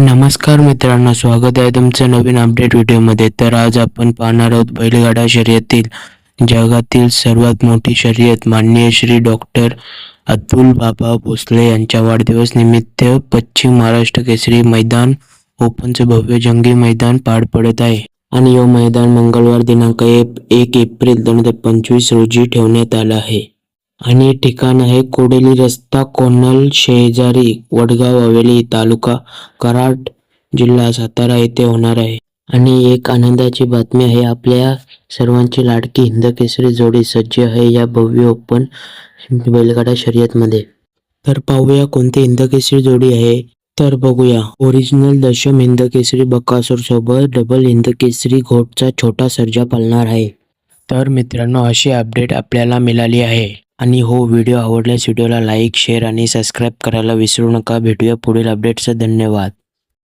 नमस्कार मित्रांनो स्वागत आहे तुमचं नवीन अपडेट व्हिडिओमध्ये. तर आज आपण पाहणार आहोत बैलगाडा शर्यतील जगातील सर्वात मोठी शर्यत. माननीय श्री डॉक्टर अतुल बाबा भोसले यांच्या वाढदिवस निमित्त पश्चिम महाराष्ट्र केसरी मैदान ओपनचे भव्य जंगी मैदान पार पडत आहे. आणि हे मैदान मंगळवार दिनांक एक एक एप्रिल दोन हजार पंचवीस रोजी ठेवण्यात आलं आहे. आणि ठिकाण आहे कोडेली रस्ता कोनल शेजारी वडगाव हवेली तालुका कराड जिल्हा सातारा येथे होणार आहे. आणि एक आनंदाची बातमी आहे आपल्या सर्वांची लाडकी हिंद केसरी जोडी सज्ज आहे या भव्य ओपन बैलगाडा शर्यतमध्ये. तर पाहूया कोणती हिंद केसरी जोडी आहे. तर बघूया ओरिजिनल दशम हिंद केसरी बकासूर सोबत डबल हिंद केसरी घोटचा छोटा सर्जा पालणार आहे. तर मित्रांनो अशी अपडेट आपल्याला मिळाली आहे. आणि हो व्हिडिओ आवडल्यास व्हिडिओला लाईक शेअर आणि सबस्क्राईब करायला विसरू नका. भेटूया पुढील अपडेटचा धन्यवाद.